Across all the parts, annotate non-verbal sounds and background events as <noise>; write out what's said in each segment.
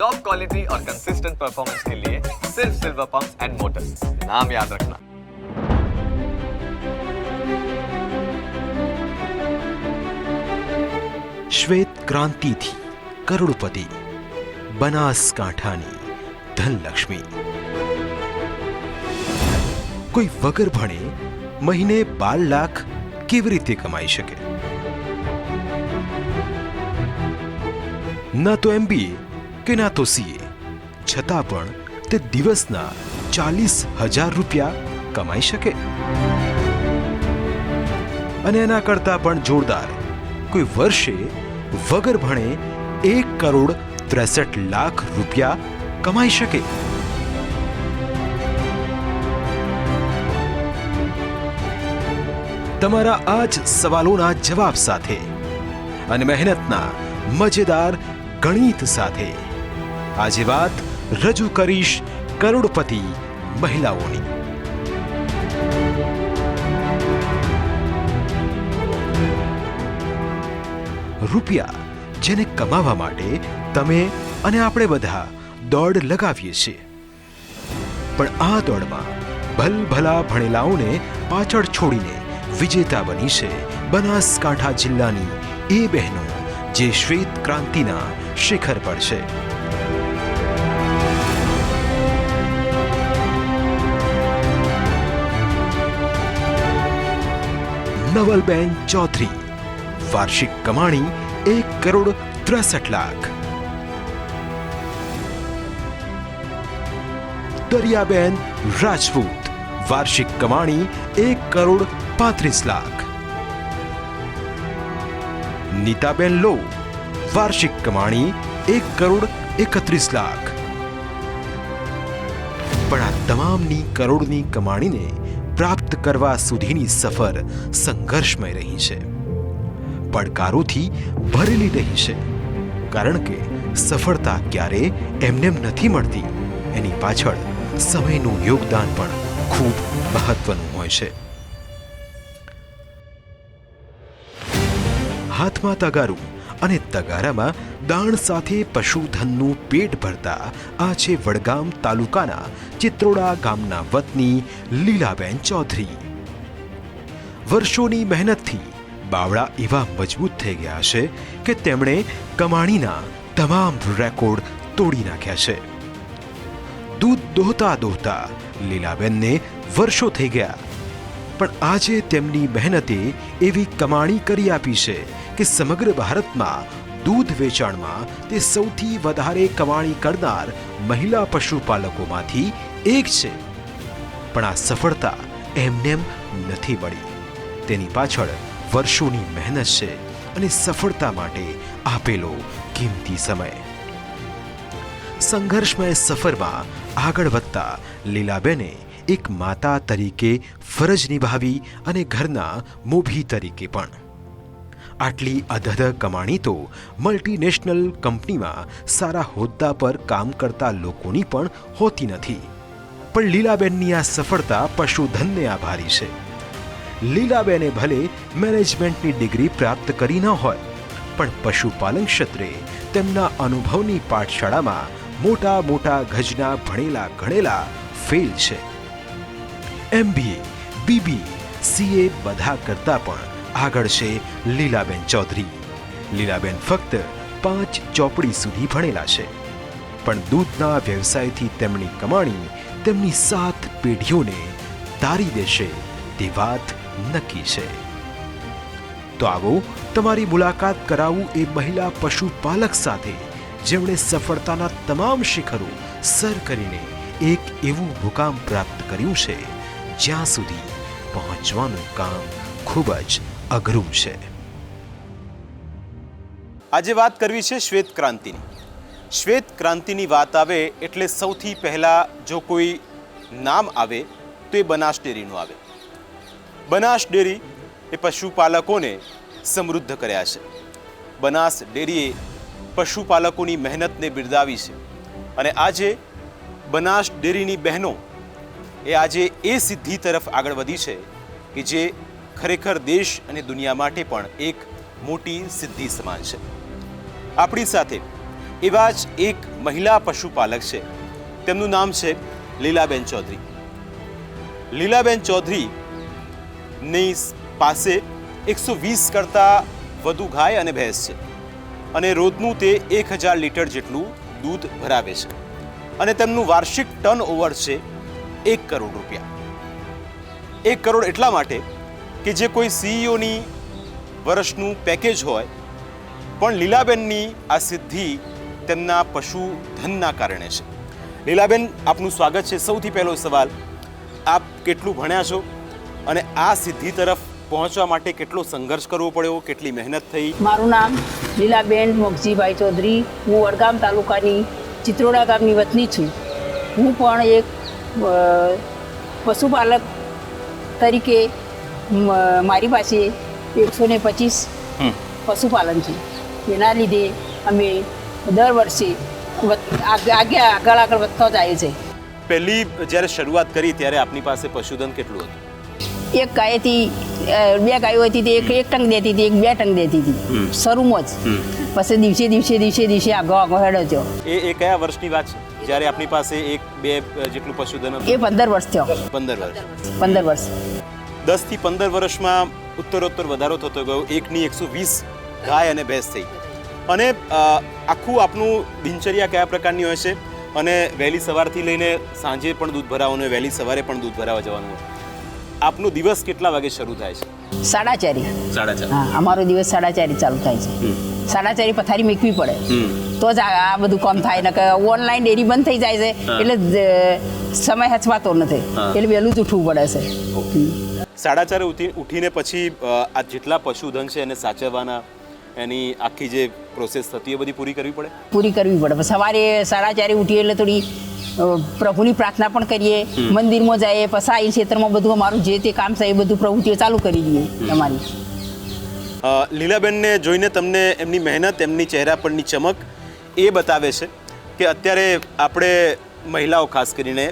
Top quality और consistent performance के लिए सिर्फ सिल्वर पंप एंड मोटर्स नाम याद रखना શ્વેત ક્રાંતિથી કરોડપતિ બનાસકાંઠાની ધનલક્ષ્મી કોઈ વગર ભણે મહિને બાર લાખ કેવી રીતે કમાઈ શકે ના તો એમબીએ કે ના તોસીએ. છતાં પણ તે દિવસના ચાલીસ હજાર રૂપિયા કમાઈ શકે. અને એના કરતા પણ જોરદાર. કોઈ વર્ષે વગર ભણે એક કરોડ ત્રેસઠ લાખ રૂપિયા કમાઈ શકે. તમારા આ જ સવાલોના જવાબ સાથે અને મહેનતના મજેદાર ગણિત સાથે આજે વાત રજૂ કરીશ કરોડપતિ મહિલાઓની. રૂપિયા જેને કમાવા માટે તમે અને આપણે બધા દોડ લગાવીએ છીએ. પણ આ દોડમાં ભલભલા ભણેલાઓને પાછળ છોડીને વિજેતા બની છે બનાસકાંઠા જિલ્લાની એ બહેનો જે શ્વેત ક્રાંતિના શિખર પર છે. નવલબેન ચૌધરી. વાર્ષિક કમાણી એક કરોડ ત્રેસઠ લાખ. દરિયાબેન રાજપૂત, વાર્ષિક કમાણી એક કરોડ પાંત્રીસ લાખ. નીતાબેન લો, વાર્ષિક કમાણી એક કરોડ એકત્રીસ લાખ. પણ આ તમામની કરોડની કમાણીને પ્રાપ્ત કરવા સુધીની સફર સંઘર્ષમય રહી છે. પડકારોથી ભરેલી રહી છે. કારણ કે સફળતા ક્યારે એમનેમ નથી મળતી. એની પાછળ સમયનું યોગદાન પણ ખૂબ મહત્વનું હોય છે. હાથમાં તગારું અને તગારામાં દાણ સાથે પશુધનનું પેટ ભરતા આ છે વડગામ તાલુકાના ચિત્રોડા ગામના વતની લીલાબેન ચૌધરી. વર્ષોની મહેનતથી બાવળા એવા મજબૂત થઈ ગયા છે કે તેમણે કમાણીના તમામ રેકોર્ડ તોડી નાખ્યા છે. દૂધ દોહતા દોહતા લીલાબેનને વર્ષો થઈ ગયા. પણ આજે તેમની મહેનતે એવી કમાણી કરી આપી છે કે સમગ્ર ભારતમાં દૂધ વેચાણમાં તે સૌથી વધારે કમાણી કરનાર મહિલા પશુપાલકોમાંથી એક છે. પણ આ સફળતા એમનેમ નથી મળી. તેની પાછળ વર્ષોની મહેનત છે અને સફળતા માટે આપેલો કિંમતી સમય. સંઘર્ષમય સફરમાં આગળ વધતા લીલાબેને એક માતા તરીકે ફરજ નિભાવી અને ઘરના મોભી તરીકે પણ આટલી અધધ કમાણી તો મલ્ટીનેશનલ કંપનીમાં સારા હોદ્દા પર કામ કરતા લોકોની પણ હોતી નથી. પણ લીલાબેનની આ સફળતા પશુધનને આભારી છે. લીલાબેને ભલે મેનેજમેન્ટની ડિગ્રી પ્રાપ્ત કરી ન હોય, પણ પશુપાલન ક્ષેત્રે તેમના અનુભવની પાઠશાળામાં મોટા મોટા ગજના ભણેલા ગણેલા ફેલ છે. એમબીએ બીબીએ સીએ બધા કરતા પણ આગળ છે લીલાબેન ચૌધરી. લીલાબેન ફક્ત પાંચ ચોપડી સુધી ભણેલા છે. પણ દૂધના વ્યવસાયથી તેમની કમાણી તેમની સાત પેઢીઓને તારી દેશે તે વાત નક્કી છે. તો આવો તમારી મુલાકાત કરાવું એ મહિલા પશુપાલક સાથે, જેમણે સફળતાના તમામ શિખરો સર કરીને એક એવું મુકામ પ્રાપ્ત કર્યું છે, જ્યાં સુધી પહોંચવાનું કામ ખૂબ જ અઘરું છે. આજે વાત કરવી છે શ્વેત ક્રાંતિની. શ્વેત ક્રાંતિની વાત આવે એટલે સૌથી પહેલાં જો કોઈ નામ આવે તો એ બનાસ ડેરીનું આવે. બનાસ ડેરી એ પશુપાલકોને સમૃદ્ધ કર્યા છે. બનાસ ડેરીએ પશુપાલકોની મહેનતને બિરદાવી છે. અને આજે બનાસ ડેરીની બહેનો એ આજે એ સિદ્ધિ તરફ આગળ વધી છે કે જે ખરેખર દેશ અને દુનિયા માટે પણ એક મોટી સિદ્ધિ સમાન છે. આપણી સાથે એવા જ એક મહિલા પશુપાલક છે. તેમનું નામ છે લીલાબેન ચૌધરી. લીલાબેન ચૌધરી ની પાસે એકસો વીસ કરતાં વધુ ગાય અને ભેંસ છે અને રોજનું તે એક હજાર લીટર જેટલું દૂધ ભરાવે છે અને તેમનું વાર્ષિક ટર્ન ઓવર છે એક કરોડ રૂપિયા. એક કરોડ એટલા માટે કે જે કોઈ સીઈઓની વર્ષનું પેકેજ હોય, પણ લીલાબેનની આ સિદ્ધિ તેમના પશુધનના કારણે છે. લીલાબેન, આપનું સ્વાગત છે. સૌથી પહેલો સવાલ, આપ કેટલું ભણ્યા છો? અને આ સિદ્ધિ તરફ પહોંચવા માટે કેટલો સંઘર્ષ કરવો પડ્યો? કેટલી મહેનત થઈ? મારું નામ લીલાબેન મોગજીભાઈ ચૌધરી. હું વડગામ તાલુકાની ચિત્રોડા ગામની વતની છું. હું પણ એક પશુપાલક તરીકે મારી પાસે એકસો ને પચીસ પશુપાલન છે. એના લીધે અમે દર વર્ષે આગળ આગળ વધતા જાય છે. પહેલી જ્યારે શરૂઆત કરી ત્યારે આપની પાસે પશુધન કેટલું હતું? એક ગાયથી બે ગાયો હતી તે એક એક ટંગ દેતી હતી એક બે ટંગ દેતી હતી. શરૂમાં જ. પછી દિવસે દિવસે દિવસે દિવસે આગો આગળ હેડો થયો. એ એ કયા વર્ષની વાત છે? જ્યારે આપની પાસે એક બે જેટલું પશુધન એ પંદર વર્ષ થયો. પંદર વર્ષ. પંદર વર્ષ. દસથી પંદર વર્ષમાં ઉત્તરોત્તર વધારો થતો ગયો. એકની એકસો વીસ ગાય અને ભેંસ થઈ. અને આખું આપનું દિનચર્યા કયા પ્રકારની હોય છે? અને વહેલી સવારથી લઈને સાંજે પણ દૂધ ભરાવાનું હોય વહેલી સવારે પણ દૂધ ભરાવા જવાનું હોય. આપનો દિવસ કેટલા વાગે શરૂ થાય છે? સાડા ચારી સાડા ચાર હા અમારો દિવસ સાડા ચારી ચાલુ થાય છે. સાડા ચારી પથારી મૂકવી પડે. તો જ આ આ બધું કામ થાય. ને કે ઓનલાઈન ડેરી બંધ થઈ જાય છે. એટલે સમય હચવાતો નથી. એટલે વહેલું જ ઉઠવું પડે છે. સાડા ચારે ઉઠી ઉઠીને પછી આ જેટલા પશુધન છે એને સાચવવાના એની આખી જે પ્રોસેસ થતી એ બધી પૂરી કરવી પડે? પૂરી કરવી પડે. સવારે સાડા ચારે ઉઠીએ એટલે થોડી પ્રભુની પ્રાર્થના પણ કરીએ મંદિરમાં જઈએ પછી આવીને ક્ષેત્રમાં બધું અમારું જે તે કામ છે એ બધું પ્રવૃત્તિઓ ચાલુ કરી દઈએ અમારી લીલાબેનને જોઈને તમને એમની મહેનત એમની ચહેરા પરની ચમક એ બતાવે છે કે અત્યારે આપણે મહિલાઓ ખાસ કરીને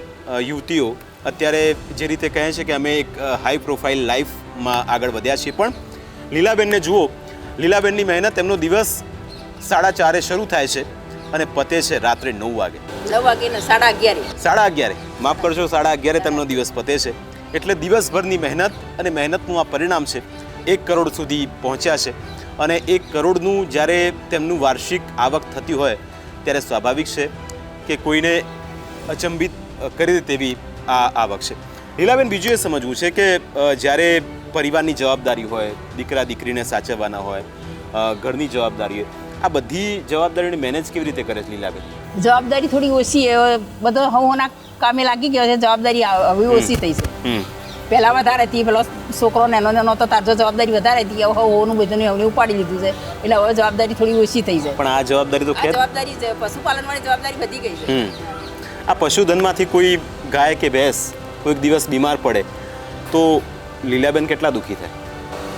યુવતીઓ અત્યારે જે રીતે કહે છે કે અમે એક હાઈ પ્રોફાઇલ લાઈફમાં આગળ વધ્યા છીએ. પણ લીલાબેનને જુઓ લીલાબેનની મહેનત એમનો દિવસ સાડા ચારે શરૂ થાય છે અને પતે છે રાત્રે નવ વાગે. નવ વાગે સાડા અગિયારે. સાડા અગિયારે. માફ કરશો સાડા અગિયારે તેમનો દિવસ પતે છે. એટલે દિવસભરની મહેનત અને મહેનતનું આ પરિણામ છે એક કરોડ સુધી પહોંચ્યા છે. અને એક કરોડનું જ્યારે તેમનું વાર્ષિક આવક થતી હોય ત્યારે સ્વાભાવિક છે કે કોઈને અચંબિત કરી દે તેવી આ આવક છે લીલાબેન બીજું એ સમજવું છે કે જ્યારે પરિવારની જવાબદારી હોય દીકરા દીકરીને સાચવવાના હોય ઘરની જવાબદારી હોય આ બધી જવાબદારીને મેનેજ કેવી રીતે કરે છે લીલાબેન? જવાબદારી થોડી ઓછી બધો હોના કામે લાગી ગયો છે જવાબદારી હવે ઓછી થઈ છે. પહેલાં વધારે હતી પેલો છોકરો નાનો નેનો તો તારજો જવાબદારી વધારે હતી હવે હોનું બધું એમને ઉપાડી લીધું છે. એટલે હવે જવાબદારી થોડી ઓછી થઈ છે. પણ આ જવાબદારી તો જવાબદારી છે પશુપાલન વાળી જવાબદારી વધી ગઈ છે. આ પશુધનમાંથી કોઈ ગાય કે ભેંસ કોઈક દિવસ બીમાર પડે તો લીલાબેન કેટલા દુઃખી થાય?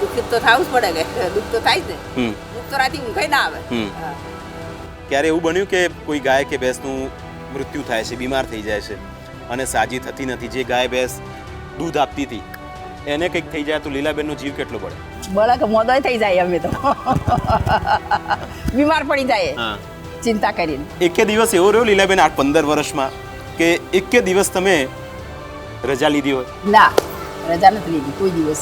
દુઃખી તો થવું જ પડે કે દુઃખ તો થાય જ ને. દુઃખ તો રાતે ઊંઘાઈ ના આવે. ક્યારે એવું બન્યું કે કોઈ ગાય કે ભેંસનું મૃત્યુ થાય છે બીમાર થઈ જાય છે અને સાજી થતી નથી. જે ગાય ભેંસ દૂધ આપતી હતી એને કંઈક થઈ જાય તો લીલાબેનનો જીવ કેટલો પડે બોલે કે મોદોય થઈ જાય અમે તો. બીમાર પડી જાય હા. ચિંતા કરીને. એકે દિવસ એવો રહ્યો લીલાબેન આઠ પંદર વર્ષમાં કે એકે દિવસ તમે રજા લીધી હોય? ના રજા નથી લીધી. કોઈ દિવસ.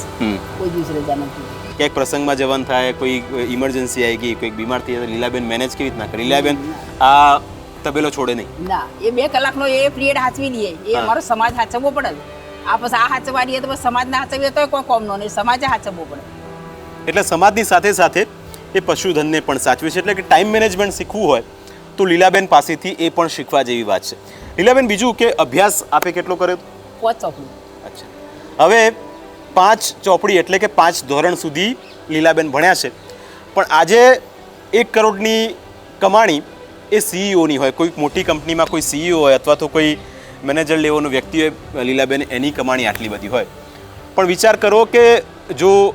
કોઈ દિવસ રજા નથી ક્યાંક પ્રસંગમાં જવાનું થાય કોઈ ઇમરજન્સી આવી ગઈ કોઈક બીમાર થઈ લીલાબેન મેનેજ કેવી રીતના કરી? લીલાબેન આ તબેલો છોડે નહીં. ના એ બે કલાકનો એ પિરિયડ હાચવી લઈએ. એ. અમારો સમાજ હાચવવો પડે આ પછી આ હાચવાની તો સમાજને હાચવીએ તો કોઈ કોમનો નહીં. સમાજે હાચવવો પડે. એટલે સમાજની સાથે સાથે એ પશુધનને પણ સાચવે છે. એટલે કે ટાઈમ મેનેજમેન્ટ શીખવું હોય તો લીલાબેન પાસેથી એ પણ શીખવા જેવી વાત છે. લીલાબેન બીજું કે અભ્યાસ આપે કેટલો કર્યો? પોચ ચોપડી. અચ્છા. હવે પાંચ ચોપડી એટલે કે પાંચ ધોરણ સુધી લીલાબેન ભણ્યા છે. પણ આજે એક કરોડની કમાણી એ સીઈઓની હોય. કોઈ મોટી કંપનીમાં કોઈ સીઈઓ હોય અથવા તો કોઈ મેનેજર લેવલનો વ્યક્તિ હોય લીલાબેન એની કમાણી આટલી બધી હોય. પણ વિચાર કરો કે જો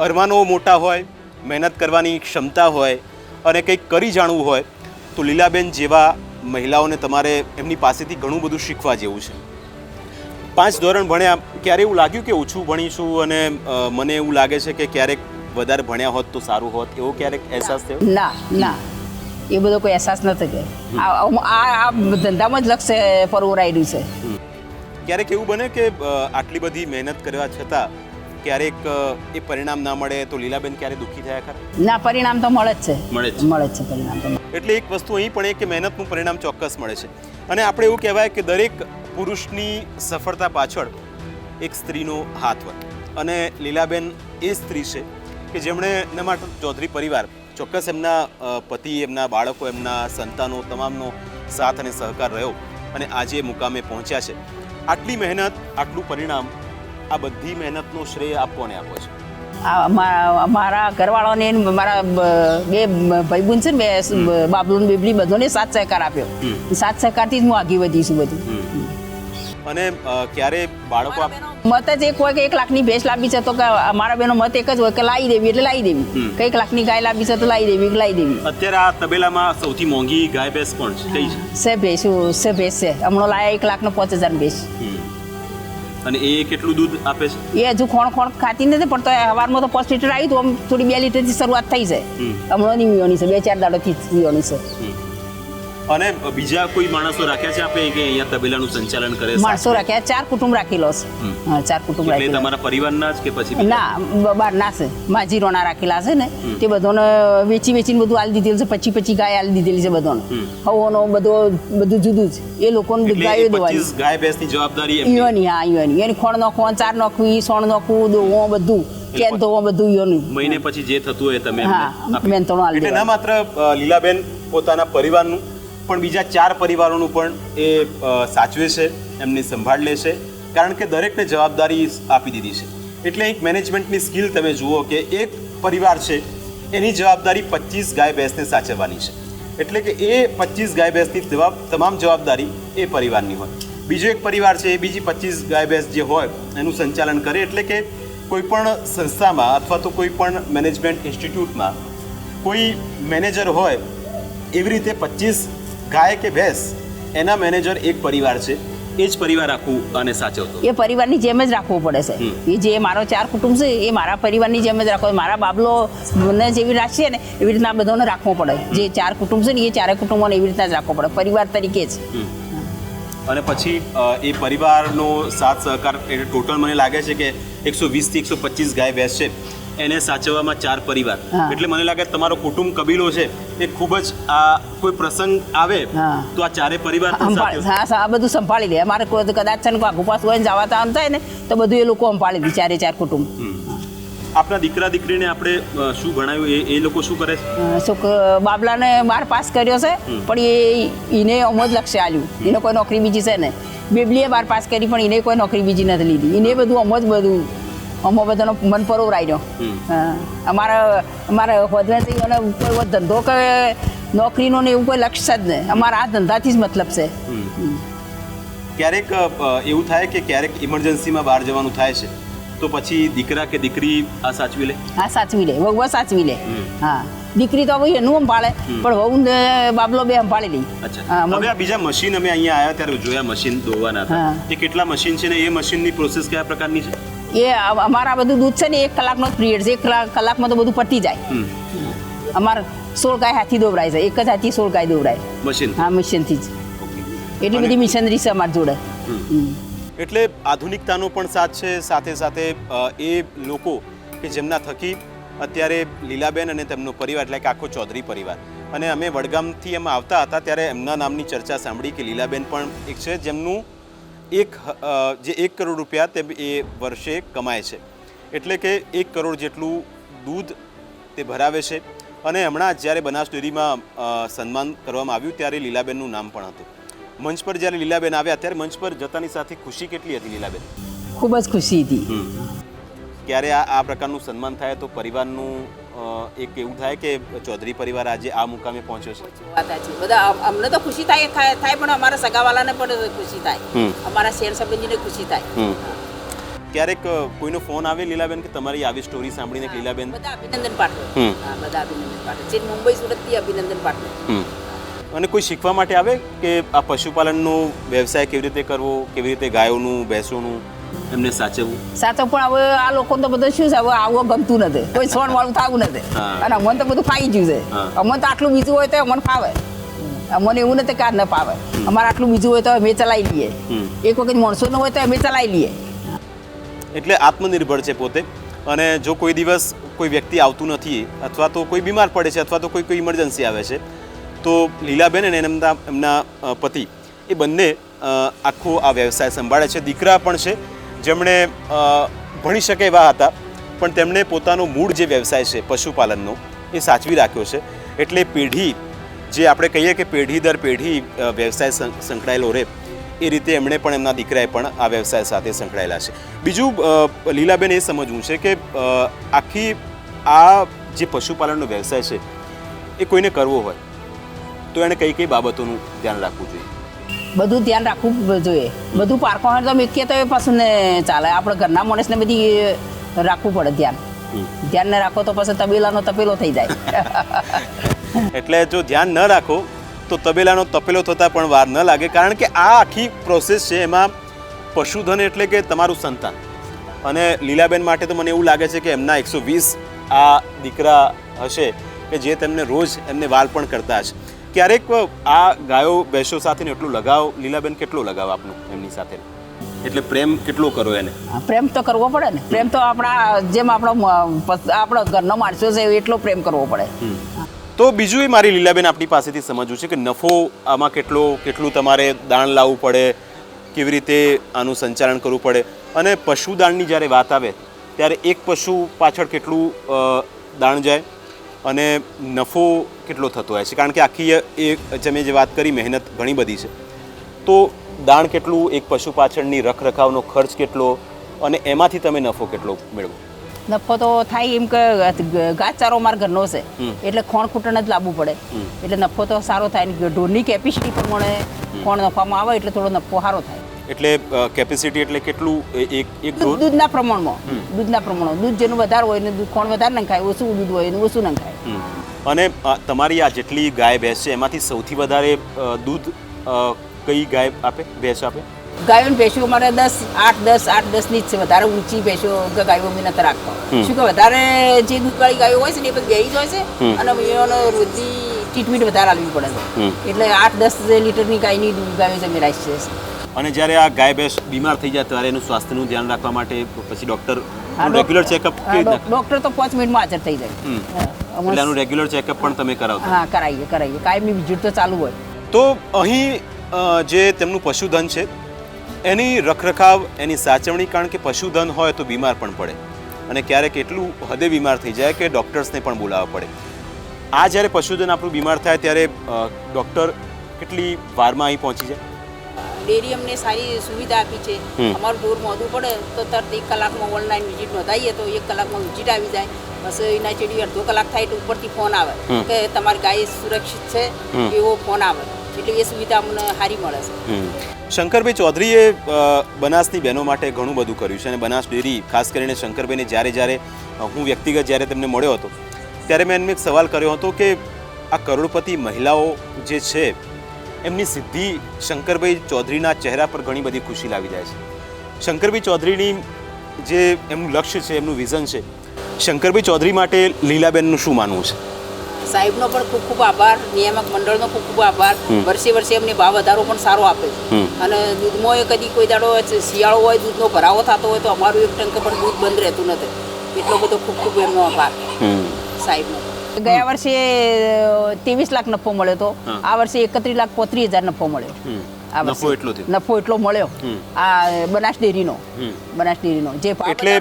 અરમાનો મોટા હોય મહેનત કરવાની ક્ષમતા હોય અને કંઈક કરી જાણવું હોય તો લીલાબેન જેવા મહિલાઓને તમારે એમની પાસેથી ઘણું બધું શીખવા જેવું છે. પાંચ ધોરણ ભણ્યા ક્યારે એવું લાગ્યું કે ઓછું ભણીશું અને મને એવું લાગે છે કે ક્યારેક વધારે ભણ્યા હોત તો સારું હોત? એવો ક્યારેક અહેસાસ થયો? ના ના. એ બધો કોઈ અહેસાસ નથી કે. આ ધંધામાં જ લક્ષ્ય પરવરાયેલું છે. ક્યારેક એવું બને કે આટલી બધી મહેનત કરવા છતાં ક્યારેક એ પરિણામ ના મળે તો લીલાબેન ક્યારે દુઃખી થયા ખરા? ના પરિણામ તો મળે જ છે. મળે જ મળે છે પરિણામ તો. એટલે એક વસ્તુ અહીં પણ એ કે મહેનતનું પરિણામ ચોક્કસ મળે છે. અને આપણે એવું કહેવાય કે દરેક પુરુષની સફળતા પાછળ એક સ્ત્રીનો હાથ હોય. અને લીલાબેન એ સ્ત્રી છે કે જેમણે એના માટે ચૌધરી પરિવાર ચોક્કસ એમના પતિ એમના બાળકો એમના સંતાનો તમામનો સાથ અને સહકાર રહ્યો અને આજે મુકામે પહોંચ્યા છે. આટલી મહેનત આટલું પરિણામ આ બધી મહેનતનો શ્રેય આપ કોને આપો છો મારા ઘરવાળાને મારા બે ભાઈબંધ છે ને બે બાબલું ને બેબલી બધાને સાથ સહકાર આપ્યો. સાથ સહકારથી જ હું આગી વધી છું બધું. અને ક્યારે બાળકો મત જ એક હોય કે એક લાખની ભેંસ લાવી છે તો કે મારા બેનો મત એક જ હોય કે લાવી દેવી એટલે લાવી દેવી. કે એક લાખની ગાય લાવી છે તો લાવી દેવી લાવી દેવી. અત્યારે આ તબેલામાં સૌથી મોંઘી ગાય ભેંસ કોણ છે? કઈ છે? છે ભેંસું છે ભેંસ છે. હમણાં લાયા એક લાખનો પાંચ હજાર ભેંસ. અને એ કેટલું દૂધ આપે છે? એ હજુ ખોણ ખોણ ખાતી નથી પણ તો સવારમાં તો પાંચ લીટર આવી તો આમ થોડી બે લીટરથી શરૂઆત થઈ છે હમ. હમણાં નહીં વિયોની છે બે ચાર દાડોથી વિયોની છે. અને બીજા કોઈ માણસો રાખ્યા છે આપણે કે અહીંયા તબેલાનું સંચાલન કરે માણસો રાખ્યા ચાર કુટુંબ રાખેલો છે. હા ચાર કુટુંબ એટલે તમારા પરિવારના જ કે પછી ના બ- બાર ના છે. માજી રોણા રાખેલા છે ને. તે બધોને વેચી વેચીને બધું આલી દીધેલું છે પચી પચી ગાય આલી દીધેલી છે બધોને. હવોનો બધો બધું જુદું જ એ લોકોને ગાયો દોવાની 25 ગાય ભેંસની જવાબદારી. ઈયોની હા ઈયોની. એની ખોણ નાખવું ચાર નાખવી સોણ નાખવું દોવો બધું. કેન તો બધું ઈયોનું. મહિને પછી જે થતું હોય તમે હા મેં આલી એટલે ના માત્ર લીલાબેન પોતાના પરિવારનું પણ બીજા ચાર પરિવારોનું પણ એ સાચવે છે, એમની સંભાળ લે છે. કારણ કે દરેકને જવાબદારી આપી દીધી છે. એટલે એક મેનેજમેન્ટની સ્કિલ તમે જુઓ કે એક પરિવાર છે, એની જવાબદારી પચીસ ગાય ભેંસને સાચવવાની છે. એટલે કે એ પચીસ ગાય ભેંસની તમામ જવાબદારી એ પરિવારની હોય. બીજો એક પરિવાર છે, એ બીજી પચીસ ગાય ભેંસ જે હોય, એનું સંચાલન કરે. એટલે કે કોઈ પણ સંસ્થામાં અથવા તો કોઈ પણ મેનેજમેન્ટ ઇન્સ્ટિટ્યૂટમાં કોઈ મેનેજર હોય, એવી રીતે પચીસ ગાય કે ભેંસ એના મેનેજર એક પરિવાર છે. એ જ પરિવાર રાખવું અને સાચવતો. એ પરિવારની જેમ જ રાખવું પડે છે. એ જે મારો ચાર કુટુંબ છે એ મારા પરિવારની જેમ જ રાખવો. મારા બાબલો મને જેવી રાખશે ને એવી રીતના બધાને રાખવો પડે. જે ચાર કુટુંબ છે ને એ ચારે કુટુંબોને એવી રીતના જ રાખવો પડે. પરિવાર તરીકે જ. અને પછી એ પરિવારનો સાથ સહકાર એટલે ટોટલ મને લાગે છે કે એકસો વીસથી એકસો પચીસ ગાય ભેંસ છે. એને સાચવવામાં ચાર પરિવાર. એટલે મને લાગે તમારો કુટુંબ કબીલો છે. એ ખૂબ જ આ કોઈ પ્રસંગ આવે. તો આ ચારે પરિવાર હા આ બધું સંભાળી લે. અમારે કોઈ કદાચ છે ને કોઈ આઘુપાસ હોય ને જવા આમ થાય ને તો બધું એ લોકો સંભાળી દે ચારે ચાર કુટુંબ. આપણા દીકરા દીકરીને આપણે શું ભણાવ્યું? એ એ લોકો શું કરે છે? શું બાબલાને બાર પાસ કર્યો છે પણ એ એને અમ જ લક્ષ્ય આલ્યું. એને કોઈ નોકરી બીજી છે ને. બેબલીએ બાર પાસ કરી પણ એને કોઈ નોકરી બીજી નથી લીધી. એને બધું અમ જ બધું અમો બધાનો મન પરોવરાયો હમ. અમારા અમારા હોદવેથી અને કોઈ ધંધો કે નોકરીનો ને એવું કોઈ લક્ષ્ય જ નહીં. અમારા આ ધંધાથી જ મતલબ છે. ક્યારેક એવું થાય કે ક્યારેક ઇમરજન્સીમાં બહાર જવાનું થાય છે તો પછી દીકરા કે દીકરી આ સાચવી લે? હા સાચવી લે વહુ સાચવી લે. હા. દીકરી તો હવે એનું સંભાળે પણ વહુ ને બાબલો બે સંભાળી લે. હવે આ બીજા મશીન અમે અહીંયા આવ્યા ત્યારે જોયા મશીન દોવાના હતા. એ કેટલા મશીન છે ને એ મશીનની પ્રોસેસ કયા પ્રકારની છે? એ અમારા બધું દૂધ છે ને એક કલાકનો જ પિરિયડ છે. એક કલાક કલાકમાં તો બધું પતી જાય. અમાર અમારે સોળ ગાય હાથી દોવરાય છે. એક જ હાથી સોળ ગાય દોવરાય મશીન હા મશીનથી જ. એટલી બધી મિશનરી છે અમારી જોડે. એટલે આધુનિકતાનો પણ સાથ છે સાથે સાથે એ લોકો કે જેમના થકી અત્યારે લીલાબેન અને તેમનો પરિવાર એટલે કે આખો ચૌધરી પરિવાર. અને અમે વડગામથી એમ આવતા હતા ત્યારે એમના નામની ચર્ચા સાંભળી કે લીલાબેન પણ એક છે જેમનું એક જે એક કરોડ રૂપિયા તે એ વર્ષે કમાય છે. એટલે કે એક કરોડ જેટલું દૂધ તે ભરાવે છે. અને હમણાં જ્યારે બનાસ ડેરીમાં સન્માન કરવામાં આવ્યું ત્યારે લીલાબેનનું નામ પણ હતું. મંચ પર જ્યારે લીલાબેન આવ્યા ત્યારે મંચ પર જતાની સાથે ખુશી કેટલી હતી લીલાબેન? ખૂબ જ ખુશી હતી. ક્યારે આ આ પ્રકારનું સન્માન થાય તો પરિવારનું એક એવું થાય કે ચૌધરી પરિવાર આજે આ મુકામે પહોંચ્યો છે? વાત સાચી. બધા અમને તો ખુશી થાય થાય પણ અમારા સગાવાલાને પણ ખુશી થાય. અમારા શેર સંબંધીને ખુશી થાય. ક્યારેક કોઈનો ફોન આવે લીલાબેન કે તમારી આવી સ્ટોરી સાંભળીને લીલાબેન? બધા અભિનંદન પાઠવે. બધા અભિનંદન પાઠવે. જે મુંબઈ સુરતથી અભિનંદન પાઠવે. અને કોઈ શીખવા માટે આવે કે આ પશુપાલનનો વ્યવસાય કેવી રીતે કરવો કેવી રીતે ગાયોનું ભેંસોનું? એમને સાચવવું? સાચવ પણ હવે આ લોકો તો બધું શું છે હવે આવું ગમતું નથી. કોઈ સોન વાળું થવું નથી. અને અમને તો બધું ફાઈ ગયું છે. અમને તો આટલું બીજું હોય તો અમને ફાવે. અમને એવું નથી કે ન ફાવે. અમારે આટલું બીજું હોય તો અમે ચલાવી લઈએ. એક વખત માણસો ન હોય તો અમે ચલાવી લઈએ. એટલે આત્મનિર્ભર છે પોતે. અને જો કોઈ દિવસ કોઈ વ્યક્તિ આવતું નથી અથવા તો કોઈ બીમાર પડે છે અથવા તો કોઈ કોઈ ઇમરજન્સી આવે છે તો લીલાબેન અને એમના એમના પતિ એ બંને આખો આ વ્યવસાય સંભાળે છે. દીકરા પણ છે જેમણે ભણી શકે એવા હતા, પણ તેમણે પોતાનો મૂળ જે વ્યવસાય છે, પશુપાલનનો, એ સાચવી રાખ્યો છે. એટલે પેઢી, જે આપણે કહીએ કે પેઢી દર પેઢી વ્યવસાય સંકળાયેલો રહે, એ રીતે એમણે પણ એમના દીકરાએ પણ આ વ્યવસાય સાથે સંકળાયેલા છે. બીજું લીલાબેન એ સમજવું છે કે આખી આ જે પશુપાલનનો વ્યવસાય છે, એ કોઈને કરવો હોય, તો એણે કઈ કઈ બાબતોનું ધ્યાન રાખવું જોઈએ. બધું ધ્યાન રાખવું જોઈએ. બધું પારખો હોય તો તો એ પશુને ચાલે. આપણે ઘરના માણસને બધી રાખવું પડે ધ્યાન. ધ્યાન ન રાખો તો પછી તબેલાનો તપેલો થઈ જાય. <laughs> એટલે જો ધ્યાન ન રાખો તો તબેલાનો તપેલો થતાં પણ વાર ન લાગે. કારણ કે આ આખી પ્રોસેસ છે એમાં પશુધન એટલે કે તમારું સંતાન. અને લીલાબેન માટે તો મને એવું લાગે છે કે એમના એકસો વીસ આ દીકરા હશે કે જે તેમને રોજ એમને વાલ પણ કરતા હશે. ક્યારેક આ ગાયો ભેંસો સાથે એટલું લગાવ લીલાબેન કેટલો લગાવ આપનો એમની સાથે? એટલે પ્રેમ કેટલો કરો એને? પ્રેમ તો કરવો પડે ને. પ્રેમ તો આપણા જેમ આપણો આપણો ઘરનો માણસો છે એટલો પ્રેમ કરવો પડે. તો બીજું એ મારી લીલાબેન આપણી પાસેથી સમજવું છે કે નફો આમાં કેટલો કેટલું તમારે દાણ લાવવું પડે કેવી રીતે આનું સંચાલન કરવું પડે. અને પશુદાણની જ્યારે વાત આવે ત્યારે એક પશુ પાછળ કેટલું દાણ જાય? અને નફો કેટલો થતો હોય છે? કારણ કે આખી એ તમે જે વાત કરી મહેનત ઘણી બધી છે. તો દાણ કેટલું એક પશુ પાછળની રખરખાવનો ખર્ચ કેટલો અને એમાંથી તમે નફો કેટલો મેળવો? નફો તો થાય એમ કે ઘાસચારો માર ઘરનો છે. એટલે ખોણ ખૂટણ જ લાવવું પડે. એટલે નફો તો સારો થાય ઢોરની કેપેસિટી પ્રમાણે ખોણ નફામાં આવે એટલે થોડો નફો સારો થાય. એટલે કેપેસિટી એટલે કેટલું એક એક દૂધના પ્રમાણમાં. દૂધના પ્રમાણમાં. દૂધ જેનું વધારે હોય ને દૂધ કોણ વધારે નખાય ઓછું દૂધ હોય ને ઓછું નખાય. હમ. અને તમારી આ જેટલી ગાય ભેંસ છે એમાંથી સૌથી વધારે દૂધ કઈ ગાય આપે ભેંસ આપે? ગાયો ભેંસો અમારે દસ આઠ દસ આઠ દસની જ છે. વધારે ઊંચી ભેંસો કે ગાયો અમે નથી રાખતા. શું કે વધારે જે દૂધવાળી ગાયો હોય છે ને એ બધી ગઈ જ હોય છે અને એનો રોજની ટ્રીટમેન્ટ વધારે આપવી પડે છે. એટલે આઠ દસ લીટરની ગાયની દૂધ ગાયો છે રાખી છીએ. અને જ્યારે આ ગાય ભેંસ બીમાર થઈ જાય ત્યારે એનું સ્વાસ્થ્યનું ધ્યાન રાખવા માટે પછી ડૉક્ટર રેગ્યુલર ચેકઅપ ડોક્ટર તો પાંચ મિનિટમાં હાજર થઈ જાય. હમ. એટલે આનું રેગ્યુલર ચેકઅપ પણ તમે કરાવો હા કરાવીએ કરાવીએ. કાયમી વિઝિટ તો ચાલુ હોય. તો અહીં જે તેમનું પશુધન છે એની રખરખાવ એની સાચવણી કારણ કે પશુધન હોય તો બીમાર પણ પડે. અને ક્યારેક એટલું હદે બીમાર થઈ જાય કે ડૉક્ટર્સને પણ બોલાવવા પડે. આ જ્યારે પશુધન આપણું બીમાર થાય ત્યારે ડૉક્ટર કેટલી વારમાં અહીં પહોંચી જાય? ડેરી અમને સારી સુવિધા આપી છે. અમારું ઢોર મોંધું પડે તો તરત એક કલાકમાં ઓનલાઈન વિઝિટ નોંધાઈએ તો એક કલાકમાં વિઝિટ આવી જાય. બસ એના ચેડી અડધો કલાક થાય તો ઉપરથી ફોન આવે. કે તમારી ગાય સુરક્ષિત છે? એવો ફોન આવે. એટલે એ સુવિધા અમને સારી મળે છે. શંકરભાઈ ચૌધરીએ બનાસની બહેનો માટે ઘણું બધું કર્યું છે અને બનાસ ડેરી ખાસ કરીને શંકરભાઈને જ્યારે જ્યારે હું વ્યક્તિગત જ્યારે તેમને મળ્યો હતો ત્યારે મેં એમને એક સવાલ કર્યો હતો કે આ કરોડપતિ મહિલાઓ જે છે એમની સિદ્ધિ શંકરભાઈ ચૌધરીના ચહેરા પર ઘણી બધી ખુશી લાવી જાય છે. શંકરભાઈ ચૌધરીની જે એમનું લક્ષ્ય છે એમનું વિઝન છે શંકરભાઈ ચૌધરી માટે લીલાબેનનું શું માનવું છે? સાહેબનો પણ ખૂબ ખૂબ આભાર નિયામક મંડળનો ખૂબ ખૂબ આભાર. વર્ષે વર્ષે એમને ભાવ વધારો પણ સારો આપે છે. અને દૂધમાં કદી કોઈ દાડો શિયાળો હોય દૂધનો ભરાવો થતો હોય તો અમારું એક ટંકે પણ દૂધ બંધ રહેતું નથી. એટલો બધો ખૂબ ખૂબ એમનો આભાર. સાહેબનો. ગયા વર્ષે ત્રેવીસ લાખ નફો મળ્યો હતો. આ વર્ષે એકત્રીસ લાખ પોત્રીસ હજાર નફો મળ્યો. આ નફો એટલો નફો એટલો મળ્યો. આ બનાસ ડેરીનો. બનાસ ડેરીનો. જે એટલે-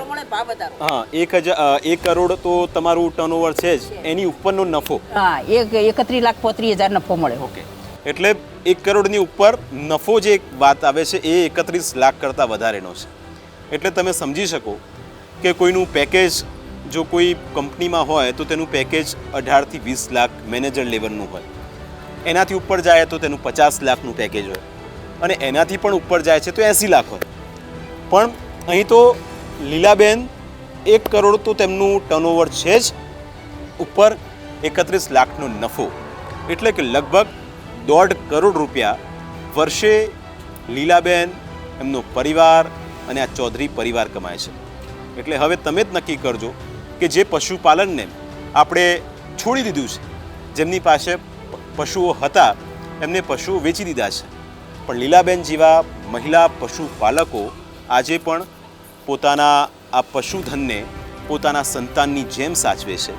હા એક હજાર એક કરોડ તો તમારું ટર્નઓવર છે જ. એની ઉપરનો નફો. હા એક એકત્રીસ લાખ પોત્રીસ હજાર નફો મળ્યો. ઓકે. એટલે એક કરોડની ઉપર નફો જે વાત આવે છે એ એકત્રીસ લાખ કરતાં વધારેનો છે. એટલે તમે સમજી શકો કે કોઈનું પેકેજ જો કોઈ કંપનીમાં હોય તો તેનું પેકેજ અઢારથી વીસ લાખ મેનેજર લેવલનું હોય. એનાથી ઉપર જાય તો તેનું પચાસ લાખનું પેકેજ હોય. અને એનાથી પણ ઉપર જાય છે તો એંસી લાખ હોય. પણ અહીં તો લીલાબેન એક કરોડ તો તેમનું ટર્નઓવર છે જ. ઉપર એકત્રીસ લાખનો નફો. એટલે કે લગભગ દોઢ કરોડ રૂપિયા વર્ષે લીલાબેન, એમનો પરિવાર અને આ ચૌધરી પરિવાર કમાય છે. એટલે હવે તમે જ નક્કી કરજો કે જે પશુપાલનને આપણે છોડી દીધું છે, જેમની પાસે પશુઓ હતા, એમને પશુઓ વેચી દીધા છે. પણ લીલાબેન જેવા મહિલા પશુપાલકો આજે પણ પોતાના આ પશુધનને પોતાના સંતાનની જેમ સાચવે છે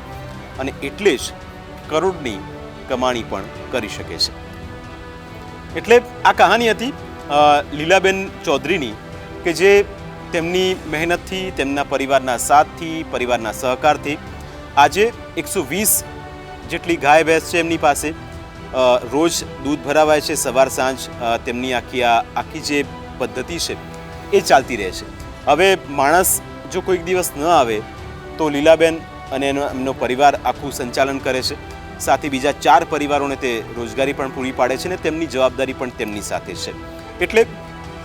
અને એટલે જ કરોડની કમાણી પણ કરી શકે છે. એટલે આ કહાની હતી લીલાબેન ચૌધરીની કે જે તેમની મહેનતથી, તેમના પરિવારના સાથથી, પરિવારના સહકારથી. આજે એકસો વીસ જેટલી ગાય ભેંસ છે એમની પાસે. રોજ દૂધ ભરાવાય છે, સવાર સાંજ તેમની આખી આ, આખી જે પદ્ધતિ છે એ ચાલતી રહે છે. હવે માણસ જો કોઈક દિવસ ન આવે તો લીલાબેન અને એનો, એમનો પરિવાર આખું સંચાલન કરે છે. સાથે બીજા ચાર પરિવારોને તે રોજગારી પણ પૂરી પાડે છે ને તેમની જવાબદારી પણ તેમની સાથે છે. એટલે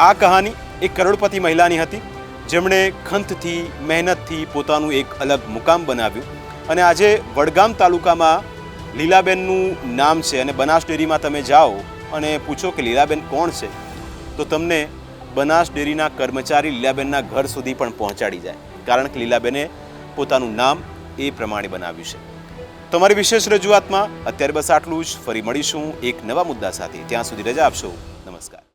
આ કહાની એક કરોડપતિ મહિલાની હતી. જેમણે ખંતથી, મહેનતથી પોતાનું એક અલગ મુકામ બનાવ્યું. અને આજે વડગામ તાલુકામાં લીલાબેનનું નામ છે અને બનાસ ડેરીમાં તમે જાઓ અને પૂછો કે લીલાબેન કોણ છે, તો તમને બનાસ ડેરીના કર્મચારી લીલાબેનના ઘર સુધી પણ પહોંચાડી જાય. કારણ કે લીલાબેને પોતાનું નામ એ પ્રમાણે બનાવ્યું છે. તમારી વિશેષ રજૂઆતમાં અત્યારે બસ આટલું જ. ફરી મળીશું એક નવા મુદ્દા સાથે. ત્યાં સુધી રજા આપશો. નમસ્કાર.